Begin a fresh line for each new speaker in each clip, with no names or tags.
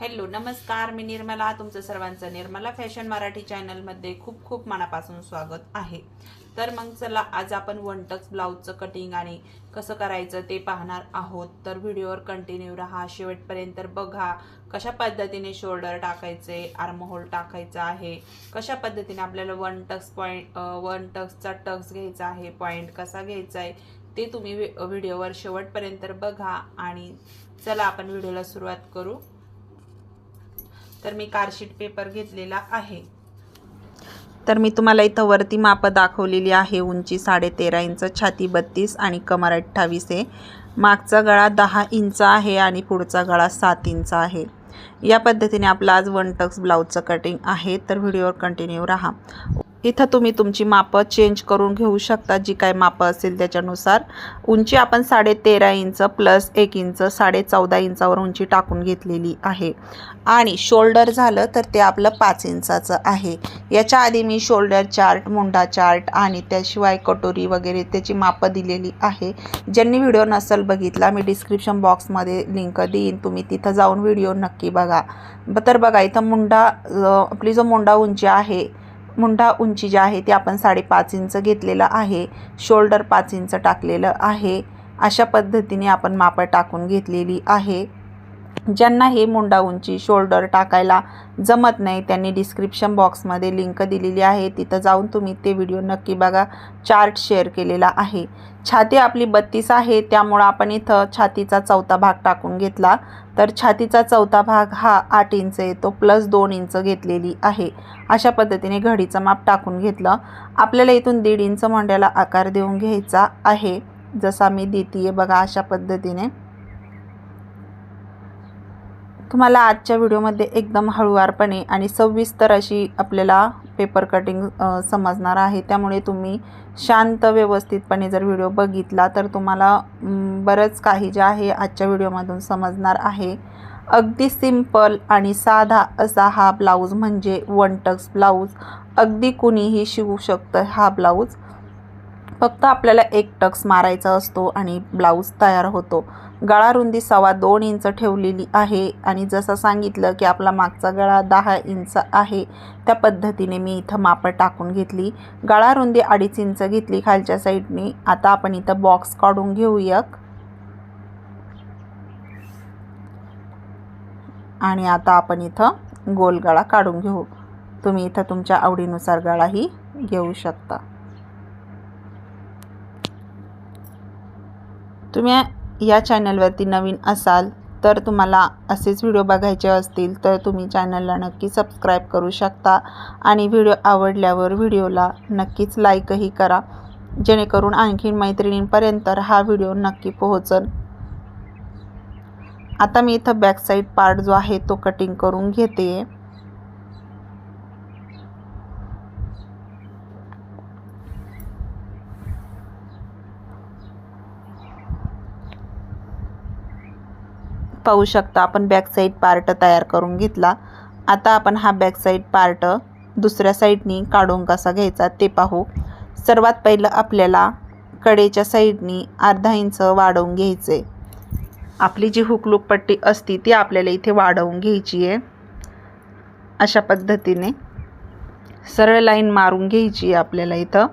Hello नमस्कार. मी निर्मला तुमचं सर्वांचं निर्मला फॅशन मराठी चॅनलमध्ये खूप खूप मनापासून स्वागत आहे. तर मग चला आज आपण वन टक्स ब्लाऊजचं कटिंग आणि कसं करायचं ते पाहणार आहोत. तर व्हिडिओवर कंटिन्यू राहा. शेवटपर्यंत बघा कशा पद्धतीने शोल्डर टाकायचे आर्महोल टाकायचा आहे कशा पद्धतीने आपल्याला वन टक्स पॉईंट वन टक्सचा टक्स घ्यायचा आहे पॉईंट कसा घ्यायचा आहे ते तुम्ही व्हि- व्हिडिओवर शेवटपर्यंत बघा. आणि चला आपण व्हिडिओला सुरुवात करू. तर मी कार्डशीट पेपर घेतलेला आहे. तर मी तुम्हाला इथं वरती मापं दाखवलेली आहे. उंची साडे तेरा इंच छाती बत्तीस आणि कमर अठ्ठावीस आहे. मागचा गळा दहा इंच आहे आणि पुढचा गळा सात इंच आहे. या पद्धतीने आपला आज वन टक्स ब्लाऊजचं कटिंग आहे. तर व्हिडिओवर कंटिन्यू राहा. इथं तुम्ही तुमची मापं चेंज करून घेऊ शकता जी काय मापं असेल त्याच्यानुसार. उंची आपण साडे तेरा इंच प्लस एक इंच साडे चौदा इंचावर उंची टाकून घेतलेली आहे. आणि शोल्डर झालं तर ते आपलं पाच इंचाचं आहे. याच्या आधी मी शोल्डर चार्ट मुंडा चार्ट आणि त्याशिवाय कटोरी वगैरे त्याची मापं दिलेली आहे. ज्यांनी व्हिडिओ नसेल बघितला मी डिस्क्रिप्शन बॉक्समध्ये लिंक देईन. तुम्ही तिथं जाऊन व्हिडिओ नक्की बघा. ब- तर बघा इथं मुंडा आपली जो मुंडा उंची आहे मुंडा उंची जी आहे ती आपण साडेपाच इंच घेतलेलं आहे. शोल्डर पाच इंच टाकलेलं आहे. अशा पद्धतीने आपण मापं टाकून घेतलेली आहे. ज्यांना हे मुंडा उंची शोल्डर टाकायला जमत नाही त्यांनी डिस्क्रिप्शन बॉक्समध्ये लिंक दिलेली आहे. तिथं जाऊन तुम्ही ते व्हिडिओ नक्की बघा. चार्ट शेअर केलेला आहे. छाती आपली बत्तीस आहे त्यामुळं आपण इथं छातीचा चौथा भाग टाकून घेतला. तर छातीचा चौथा भाग हा आठ इंच येतो प्लस दोन इंच घेतलेली आहे. अशा पद्धतीने घडीचं माप टाकून घेतलं. आपल्याला इथून दीड इंच मोंड्याला आकार देऊन घ्यायचा आहे. जसा मी देते बघा अशा पद्धतीने. तुम्हाला आजच्या व्हिडिओमध्ये एकदम हळुवारपणे आणि सविस्तर अशी आपल्याला पेपर कटिंग समजणार आहे. त्यामुळे तुम्ही शांत व्यवस्थितपणे जर व्हिडिओ बघितला तर तुम्हाला बरंच काही जे आहे आजच्या व्हिडिओमधून समजणार आहे. अगदी सिंपल आणि साधा असा हा ब्लाऊज म्हणजे वन टक्स ब्लाऊज अगदी कुणीही शिवू शकतं हा ब्लाऊज फक्त आपल्याला एक टक्स मारायचा असतो आणि ब्लाऊज तयार होतो. गळा रुंदी सव्वा दोन इंच ठेवलेली आहे आणि जसं सांगितलं की आपला मागचा गळा दहा इंच आहे त्या पद्धतीने मी इथं मापं टाकून घेतली. गळा रुंदी अडीच इंच घेतली खालच्या साईडने. आता आपण इथं बॉक्स काढून घेऊया. आणि आता आपण इथं गोल गळा काढून घेऊ. तुम्ही इथं तुमच्या आवडीनुसार गळाही घेऊ शकता. तुम्ही या चॅनलवरती नवीन असाल तर तुम्हाला असेच व्हिडिओ बघायचे असतील तर तुम्ही चॅनलला नक्की सबस्क्राईब करू शकता. आणि व्हिडिओ आवडल्यावर व्हिडिओला नक्कीच लाईकही करा. जेणेकरून आणखीन मैत्रिणींपर्यंत हा व्हिडिओ नक्की पोहोचल. आता मी इथं बॅक साईड पार्ट जो आहे तो कटिंग करून घेते. आहे पाहू शकता. आपण बॅक साईड पार्ट तयार करून घेतला. आता आपण हा बॅक साईड पार्ट दुसऱ्या साईडनी काढून कसा घ्यायचा ते पाहू. सर्वात पहिलं आपल्याला कडेच्या साईडनी अर्धा इंच वाढवून घ्यायचे. आपली जी हुकलूक पट्टी असती ती आपल्याला इथे वाढवून घ्यायची आहे. अशा पद्धतीने सरळ लाईन मारून घ्यायची आहे आपल्याला इथं.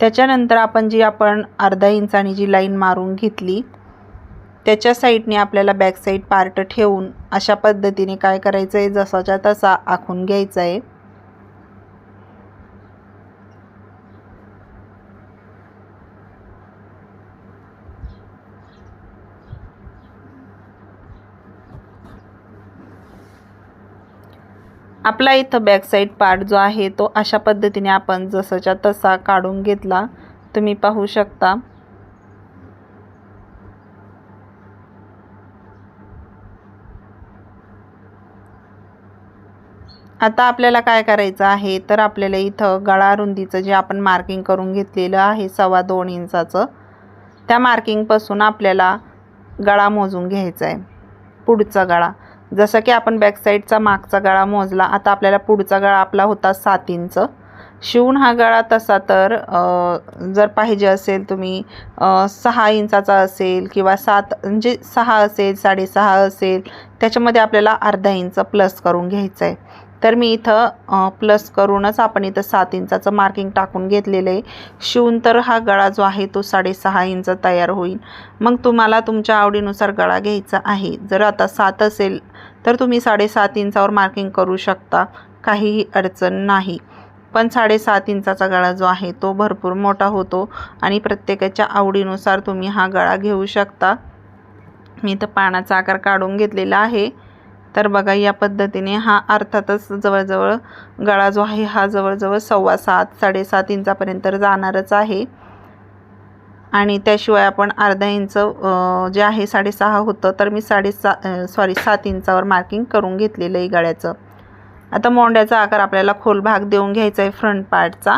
त्याच्यानंतर आपण जी आपण अर्धा इंचानी जी लाईन मारून घेतली त्याच्या साईडने आपल्याला बॅक साईड पार्ट ठेवून अशा पद्धतीने काय करायचं आहे जसाच्या तसा आखून घ्यायचा आहे आपला इथं बॅकसाईड पार्ट जो आहे तो अशा पद्धतीने आपण जसाच्या तसा काढून घेतला. तुम्ही पाहू शकता. आता आपल्याला काय करायचं आहे तर आपल्याला इथं गळा रुंदीचं जे आपण मार्किंग करून घेतलेलं आहे सव्वा दोन इंचाचं त्या मार्किंगपासून आपल्याला गळा मोजून घ्यायचा आहे पुढचा गळा. जसं की आपण बॅकसाईडचा मागचा गळा मोजला आता आपल्याला पुढचा गळा आपला होता सात इंच शिवून हा गळा तसा तर जर पाहिजे असेल तुम्ही सहा इंचाचा असेल किंवा सात म्हणजे सहा असेल साडेसहा असेल त्याच्यामध्ये आपल्याला अर्धा इंच प्लस करून घ्यायचं आहे तर मी इथं प्लस करूनच आपण इथं सात इंचाचं मार्किंग टाकून घेतलेलं आहे. शिवून तर हा गळा जो आहे तो साडेसहा इंच तयार होईल. मग तुम्हाला तुमच्या आवडीनुसार गळा घ्यायचा आहे. जर आता सात असेल तर तुम्ही साडेसात इंचावर मार्किंग करू शकता. काहीही अडचण नाही. पण साडेसात इंचाचा गळा जो आहे तो भरपूर मोठा होतो आणि प्रत्येकाच्या आवडीनुसार तुम्ही हा गळा घेऊ शकता. मी इथं पानाचा आकार काढून घेतलेला आहे. तर बघा या पद्धतीने हा अर्थातच जवळजवळ गळा जो आहे हा जवळजवळ सव्वा सात साडेसात इंचापर्यंत जाणारच आहे. आणि त्याशिवाय आपण अर्धा इंच जे आहे साडेसहा होतं तर मी साडेसा सॉरी सात इंचावर मार्किंग करून घेतलेलं आहे गळ्याचं. आता मोंड्याचा आकार आपल्याला खोल भाग देऊन घ्यायचा आहे फ्रंट पार्टचा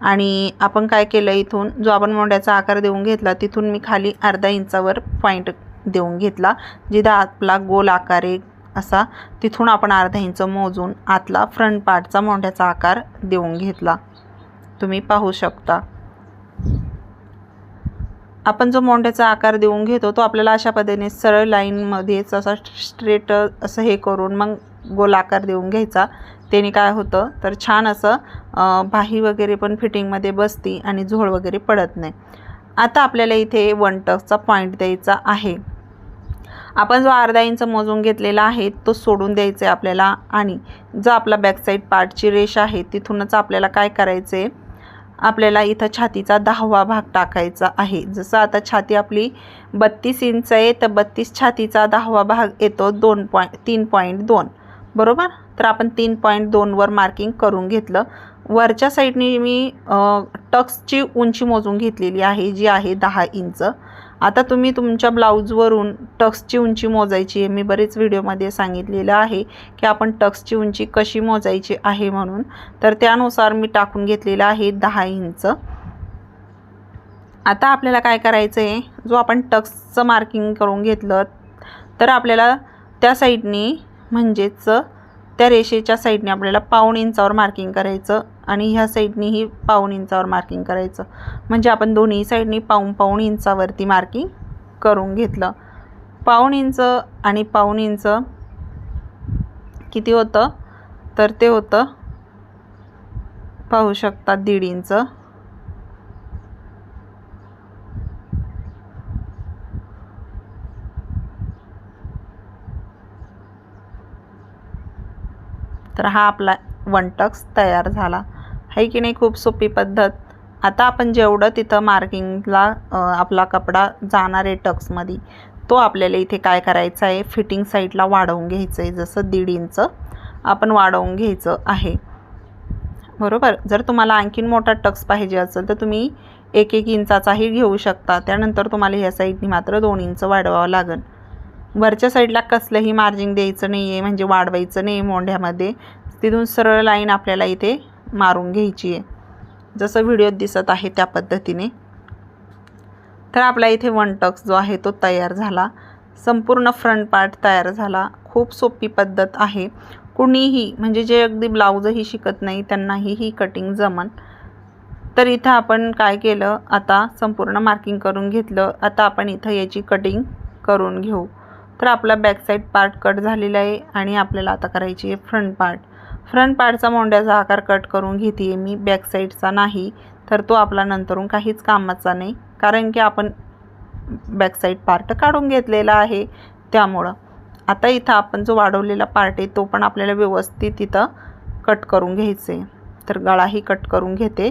आणि आपण काय केलं इथून जो आपण मोंड्याचा आकार देऊन घेतला तिथून मी खाली अर्धा इंचावर पॉईंट देऊन घेतला जिथं आपला गोल आकार आहे. असा तिथून आपण अर्धा इंच मोजून आतला फ्रंट पार्टचा मोंढ्याचा आकार देऊन घेतला. तुम्ही पाहू शकता. आपण जो मोंढ्याचा आकार देऊन घेतो तो आपल्याला अशा पद्धतीने सरळ लाईनमध्येच असा स्ट्रेट असं हे करून मग गोलाकार देऊन घ्यायचा. त्याने काय होतं तर छान असं बाही वगैरे पण फिटिंगमध्ये बसती आणि झोळ वगैरे पडत नाही. आता आपल्याला इथे वन टक्सचा पॉईंट द्यायचा आहे. आपण जो अर्धा इंच मोजून घेतलेला आहे तो सोडून द्यायचा आहे आपल्याला. आणि जो आपला बॅकसाईड पार्टची रेष आहे तिथूनच आपल्याला काय करायचं आहे आपल्याला इथं छातीचा दहावा भाग टाकायचा आहे. जसं आता छाती आपली बत्तीस इंच आहे तर बत्तीस छातीचा दहावा भाग येतो दोन पॉईंट तीन पॉईंट दोन. बरोबर? तर आपण तीन पॉईंट दोनवर मार्किंग करून घेतलं. वरच्या साईडने मी टक्सची उंची मोजून घेतलेली आहे जी आहे दहा इंच. आता तुम्ही तुमच्या ब्लाऊजवरून टक्सची उंची मोजायची आहे. मी बरेच व्हिडिओमध्ये सांगितलेलं आहे की आपण टक्सची उंची कशी मोजायची आहे म्हणून. तर त्यानुसार मी टाकून घेतलेलं आहे दहा इंच. आता आपल्याला काय करायचं आहे? जो आपण टक्सचं मार्किंग करून घेतलं तर आपल्याला त्या साईडनी म्हणजेच त्या रेषेच्या साईडने आपल्याला पाऊण इंचावर मार्किंग करायचं आणि ह्या साईडनेही पाऊण इंचावर मार्किंग करायचं. म्हणजे आपण दोन्ही साईडनी पाऊण पाऊण इंचावरती मार्किंग करून घेतलं. पाऊण इंच आणि पाऊण इंच किती होतं? तर ते होतं पाहू शकता दीड इंच. तर हा आपला वन टक्स तयार झाला. आहे की नाही? खूप सोपी पद्धत. आता आपण जेवढं तिथं मार्किंगला आपला कपडा जाणार आहे टक्समध्ये तो आपल्याला इथे काय करायचा आहे? फिटिंग साईडला वाढवून घ्यायचं आहे. जसं दीड इंच आपण वाढवून घ्यायचं आहे. बरोबर? जर तुम्हाला आणखीन मोठा टक्स पाहिजे असेल तर तुम्ही एक एक इंचाचाही घेऊ शकता. त्यानंतर तुम्हाला ह्या साईडनी मात्र दोन इंच वाढवावं लागेल. वरच्या साईडला कसलंही मार्जिंग द्यायचं नाही आहे म्हणजे वाढवायचं नाही मोंढ्यामध्ये. तिथून सरळ लाईन आपल्याला इथे मारून घ्यायची आहे. जसं व्हिडिओत दिसत आहे त्या पद्धतीने. तर आपला इथे वन टक्स जो आहे तो तयार झाला. संपूर्ण फ्रंट पार्ट तयार झाला. खूप सोपी पद्धत आहे. कुणीही म्हणजे जे अगदी ब्लाऊजही शिकत नाही त्यांनाही ही कटिंग जमन. तर इथं आपण काय केलं? आता संपूर्ण मार्किंग करून घेतलं. आता आपण इथं याची कटिंग करून घेऊ. तर आपला बॅक साईड पार्ट कट झालेला आहे आणि आपल्याला आता करायची आहे फ्रंट पार्ट फ्रंट पार्टचा मोंड्याचा आकार कट करून घेते आहे मी बॅक साईडचा नाही तर तो आपला नंतरून काहीच कामाचा नाही. कारण की आपण बॅक साईड पार्ट काढून घेतलेला आहे त्यामुळं. आता इथं आपण जो वाढवलेला पार्ट आहे तो पण आपल्याला व्यवस्थित इथं कट करून घ्यायचे आहे तर गळाही कट करून घेते.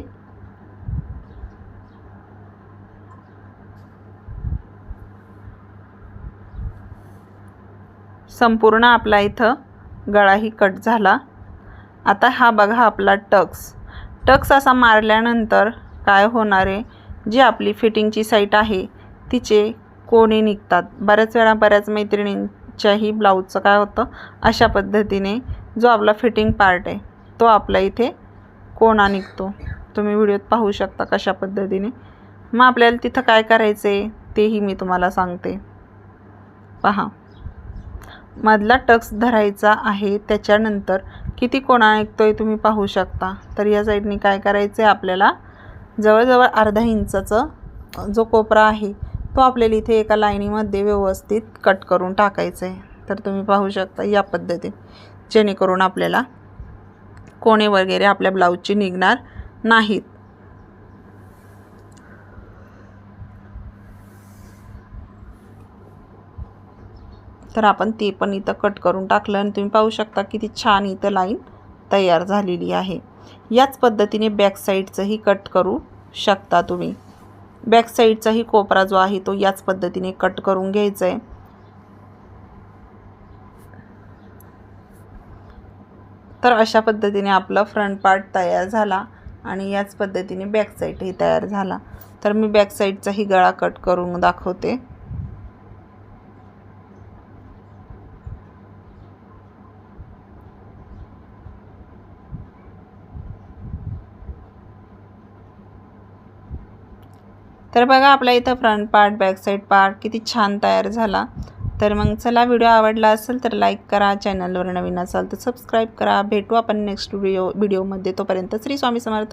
संपूर्ण आपला इथं गळाही कट झाला. आता हा बघा आपला टक्स. टक्स असा मारल्यानंतर काय होणार आहे? जी आपली फिटिंगची साईट आहे तिचे कोणे निघतात? बऱ्याच वेळा बऱ्याच मैत्रिणींच्याही ब्लाऊजचं काय होतं? अशा पद्धतीने जो आपला फिटिंग पार्ट आहे तो आपल्या इथे कोणा निघतो? तुम्ही व्हिडिओत पाहू शकता कशा पद्धतीने. मग आपल्याला तिथं काय करायचं आहे तेही मी तुम्हाला सांगते. पहा. मधला टक्स धरायचा आहे त्याच्यानंतर किती कोणा ऐकतो आहे तुम्ही पाहू शकता. तर या साईडने काय करायचं आहे आपल्याला? जवळजवळ अर्धा इंचाचं जो कोपरा आहे तो आपल्याला इथे एका लाईनीमध्ये व्यवस्थित कट करून टाकायचं आहे तर तुम्ही पाहू शकता या पद्धतीत. जेणेकरून आपल्याला कोणे वगैरे आपल्या ब्लाऊजची निघणार नाहीत. तर आपण ते पण इथं कट करून टाकलं आणि तुम्ही पाहू शकता किती छान इथं लाईन तयार झालेली आहे. याच पद्धतीने बॅक साईडचंही कट करू शकता तुम्ही. बॅक साईडचाही कोपरा जो आहे तो याच पद्धतीने कट करून घ्यायचा आहे तर अशा पद्धतीने आपला फ्रंट पार्ट तयार झाला आणि याच पद्धतीने बॅक साईडही तयार झाला. तर मी बॅक साईडचाही गळा कट करून दाखवते. तर बघा आपल्या इथं front part back side part किती छान तयार झाला. तर मग चला व्हिडिओ आवडला असेल तर लाईक करा चॅनलवर नवीन असाल तर सबस्क्राईब करा. भेटू आपण नेक्स्ट व्हिडिओ व्हिडिओमध्ये तोपर्यंत श्री स्वामी समर्थ.